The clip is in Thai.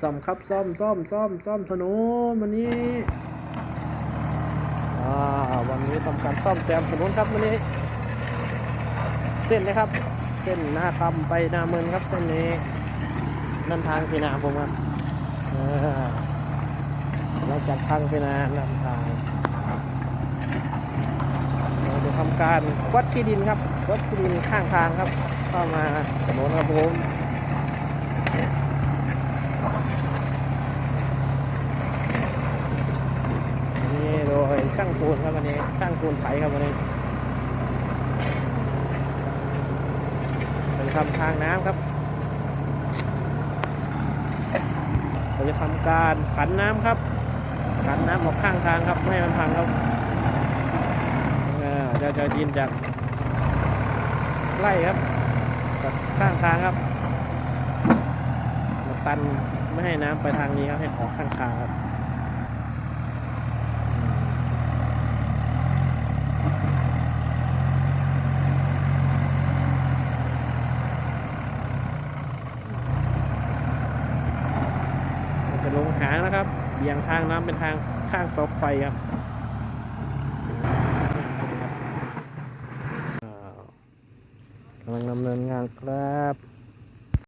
ซ่อมครับซ่อมซ่อมซ่อมซ่อมถนนวันนี้อ่าวันนี้ทำการซ่อมแซมถนนครับวันนี้ เส้นนะครับ เส้นหน้าคำไปหนาเมืองครับเส้นนี้นั่นทางพีนาผมครับเออเราจากทางพีนานั่นทางเราจะทำการวัดที่ดินครับวัดที่ดินข้างทางครับเข้ามาถนนครับผมนี่โดย ช่างปูนครับวันนี้ช่างปูนไถครับวันนี้เป็นทำทางน้ำครับเราจะทำการผันน้ำครับผันน้ำออกข้างทางครับไม่ให้มันพังครับเออเราจะดินจากไล่ครับจากข้างทางครับมาตันไม่ให้น้ำไปทางนี้ครับให้ออกข้างทางครับเราจะ ลงหางนะครับเบี่ยงทางน้ำเป็นทางข้างเสาไฟครับกำลังดำเนินงานครับ